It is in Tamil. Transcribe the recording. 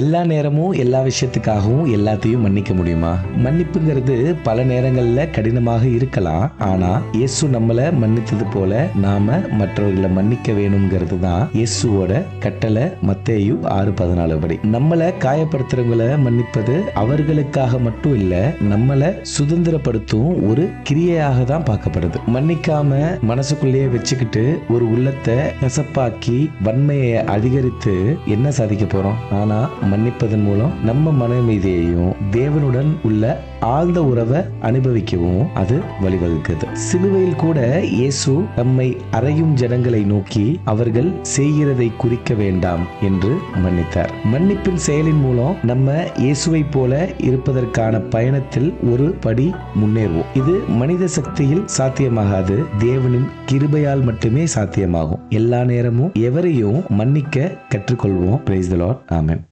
எல்லா நேரமும் எல்லா விஷயத்துக்காகவும் எல்லாத்தையும் மன்னிக்க முடியுமா? மன்னிப்புங்கிறது பல நேரங்களில் கடினமாக இருக்கலாம். ஆனா இயேசு நம்மளை மன்னித்தது போல நாம மற்றவர்களை மன்னிக்க வேணுங்கிறது தான் இயேசுவோட கட்டளை. மத்தேயு ஆறு பதினாலு படி. நம்மளை காயப்படுத்துறவங்களை மன்னிப்பது அவர்களுக்காக மட்டும் இல்ல நம்மளை சுதந்திரப்படுத்தும் ஒரு கிரியையாக தான் பார்க்கப்படுது. மன்னிக்காம மனசுக்குள்ளேயே வச்சுக்கிட்டு ஒரு உள்ளத்தை கசப்பாக்கி வன்மையை அதிகரித்து என்ன சாதிக்க போறோம்? ஆனா மன்னிப்பதன் மூலம் நம்ம மனமீதியையும் தேவனுடன் உள்ள ஆழ்ந்த உறவை அனுபவிக்கவும் அது வழிவகுக்குது சிலுவையில் கூட இயேசு நம்மை அறையும் ஜனங்களை நோக்கி அவர்கள் செய்கிறதை குறிக்க வேண்டாம் என்று மன்னித்தார். மன்னிப்பின் செயலின் மூலம் நம்ம இயேசுவை போல இருப்பதற்கான பயணத்தில் ஒரு படி முன்னேறுவோம். இது மனித சக்தியில் சாத்தியமாகாது தேவனின் கிருபையால் மட்டுமே சாத்தியமாகும். எல்லா நேரமும் எவரையும் மன்னிக்க கற்றுக்கொள்வோம். Praise the Lord amen